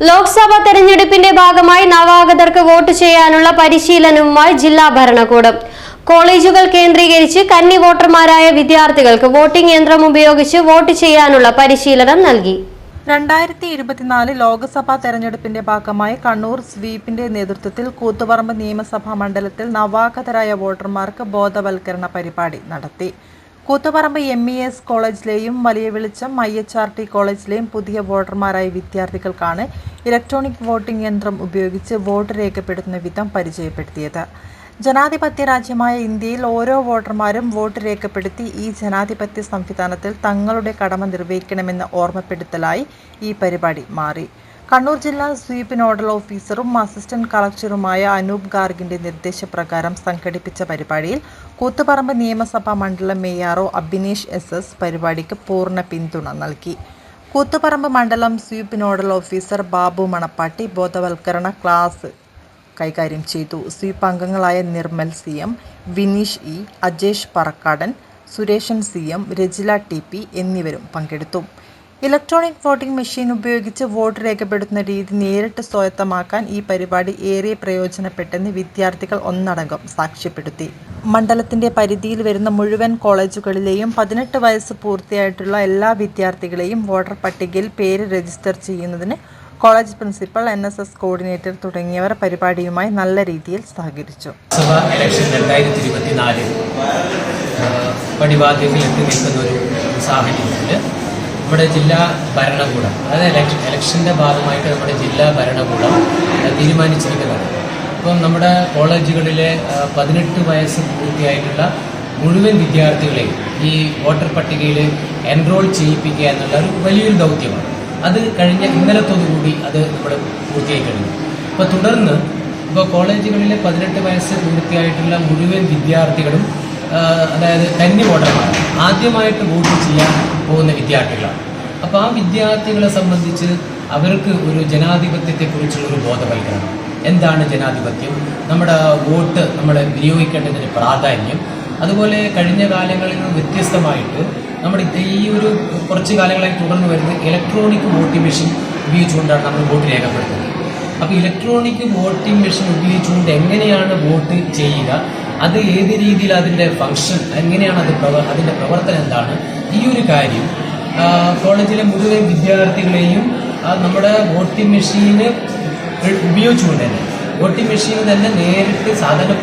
ലോക്സഭാ തെരഞ്ഞെടുപ്പിന്റെ ഭാഗമായി നവാഗതർക്ക് വോട്ട് ചെയ്യാനുള്ള പരിശീലനവുമായി ജില്ലാ ഭരണകൂടം. കോളേജുകൾ കേന്ദ്രീകരിച്ച് കന്നി വോട്ടർമാരായ വിദ്യാർത്ഥികൾക്ക് വോട്ടിംഗ് യന്ത്രം ഉപയോഗിച്ച് വോട്ട് ചെയ്യാനുള്ള പരിശീലനം നൽകി. രണ്ടായിരത്തി ഇരുപത്തിനാല് ലോക്സഭാ തെരഞ്ഞെടുപ്പിന്റെ ഭാഗമായി കണ്ണൂർ സ്വീപിന്റെ നേതൃത്വത്തിൽ കൂത്തുപറമ്പ് നിയമസഭാ മണ്ഡലത്തിൽ നവാഗതരായ വോട്ടർമാർക്ക് ബോധവൽക്കരണ പരിപാടി നടത്തി. Koothuparamba M E S കോളേജിലെയും Valiya Velicham I H R T കോളേജിലെയും പുതിയ വോട്ടർമാരായ വിദ്യാർത്ഥികൾക്കാണ് ഇലക്ട്രോണിക് വോട്ടിംഗ് യന്ത്രം ഉപയോഗിച്ച് വോട്ട് രേഖപ്പെടുത്തുന്ന വിധം പരിചയപ്പെടുത്തിയത്. ജനാധിപത്യ രാജ്യമായ ഇന്ത്യയിൽ ഓരോ വോട്ടർമാരും വോട്ട് രേഖപ്പെടുത്തി ഈ ജനാധിപത്യ സംവിധാനത്തിൽ തങ്ങളുടെ കടമ നിർവഹിക്കണമെന്ന ഓർമ്മപ്പെടുത്തലായി ഈ പരിപാടി മാറി. കണ്ണൂർ ജില്ലാ സ്വീപ്പ് നോഡൽ ഓഫീസറും അസിസ്റ്റന്റ് കളക്ടറുമായ അനൂപ് ഗാർഗിന്റെ നിർദ്ദേശപ്രകാരം സംഘടിപ്പിച്ച പരിപാടിയിൽ കൂത്തുപറമ്പ് നിയമസഭാ മണ്ഡലം മേയാറോ അഭിനേഷ് എസ് എസ് പരിപാടിക്ക് പൂർണ പിന്തുണ നൽകി. കൂത്തുപറമ്പ് മണ്ഡലം SVEEP nodal officer Babu Manappatti ബോധവൽക്കരണ ക്ലാസ് കൈകാര്യം ചെയ്തു. സ്വീപ്പ് അംഗങ്ങളായ Nirmal C M Vineesh E Ajesh Parakkadan Sureshan C M Rajila T P എന്നിവരും പങ്കെടുത്തു. ഇലക്ട്രോണിക് വോട്ടിംഗ് മെഷീൻ ഉപയോഗിച്ച് വോട്ട് രേഖപ്പെടുത്തുന്ന രീതി നേരിട്ട് സ്വായത്തമാക്കാൻ ഈ പരിപാടി ഏറെ പ്രയോജനപ്പെട്ടെന്ന് വിദ്യാർത്ഥികൾ ഒന്നടങ്കം സാക്ഷ്യപ്പെടുത്തി. മണ്ഡലത്തിന്റെ പരിധിയിൽ വരുന്ന മുഴുവൻ കോളേജുകളിലെയും പതിനെട്ട് വയസ്സ് പൂർത്തിയായിട്ടുള്ള എല്ലാ വിദ്യാർത്ഥികളെയും വോട്ടർ പട്ടികയിൽ പേര് രജിസ്റ്റർ ചെയ്യുന്നതിന് college principal N S S coordinator തുടങ്ങിയവർ പരിപാടിയുമായി നല്ല രീതിയിൽ സഹകരിച്ചു. ഇലക്ഷൻ നമ്മുടെ ജില്ലാ ഭരണകൂടം അതായത് ഇലക്ഷൻ ഇലക്ഷന്റെ ഭാഗമായിട്ട് നമ്മുടെ ജില്ലാ ഭരണകൂടം തീരുമാനിച്ചിരിക്കുന്നത് ഇപ്പം നമ്മുടെ കോളേജുകളിലെ പതിനെട്ട് വയസ്സ് പൂർത്തിയായിട്ടുള്ള മുഴുവൻ വിദ്യാർത്ഥികളെയും ഈ വോട്ടർ പട്ടികയിൽ എൻറോൾ ചെയ്യിപ്പിക്കുക എന്നുള്ള ഒരു വലിയൊരു ദൗത്യമാണ്. അത് കഴിഞ്ഞ ഇന്നലത്തോടുകൂടി അത് നമ്മൾ പൂർത്തിയായി കഴിഞ്ഞു. അപ്പോൾ തുടർന്ന് ഇപ്പോൾ കോളേജുകളിലെ പതിനെട്ട് വയസ്സ് പൂർത്തിയായിട്ടുള്ള മുഴുവൻ വിദ്യാർത്ഥികളും അതായത് കന്നി വോട്ടർമാർ ആദ്യമായിട്ട് വോട്ട് ചെയ്യാൻ പോകുന്ന വിദ്യാർത്ഥികളാണ്. അപ്പോൾ ആ വിദ്യാർത്ഥികളെ സംബന്ധിച്ച് അവർക്ക് ഒരു ജനാധിപത്യത്തെക്കുറിച്ചുള്ള ഒരു ബോധവൽക്കരണം. എന്താണ് ജനാധിപത്യം? നമ്മുടെ വോട്ട് നമ്മൾ വിനിയോഗിക്കേണ്ടതിന് പ്രാധാന്യം. അതുപോലെ കഴിഞ്ഞ കാലങ്ങളിൽ നിന്ന് വ്യത്യസ്തമായിട്ട് നമ്മുടെ ഈ ഒരു കുറച്ച് കാലങ്ങളായി തുടർന്ന് വരുന്നത് ഇലക്ട്രോണിക് വോട്ടിംഗ് മെഷീൻ ഉപയോഗിച്ചുകൊണ്ടാണ് നമ്മൾ വോട്ട് രേഖപ്പെടുത്തുന്നത്. അപ്പോൾ ഇലക്ട്രോണിക് വോട്ടിംഗ് മെഷീൻ ഉപയോഗിച്ചുകൊണ്ട് എങ്ങനെയാണ് വോട്ട് ചെയ്യുക? അത് ഏത് രീതിയിൽ അതിന്റെ ഫങ്ഷൻ എങ്ങനെയാണ് അത് പ്രവർ അതിന്റെ പ്രവർത്തനം എന്താണ്? ഈ ഒരു കാര്യം കോളേജിലെ മുഴുവൻ വിദ്യാർത്ഥികളെയും നമ്മുടെ വോട്ടിംഗ് മെഷീന് ഉപയോഗിച്ചുകൊണ്ട് തന്നെ വോട്ടിംഗ് മെഷീൻ തന്നെ നേരിട്ട് സാധാരണ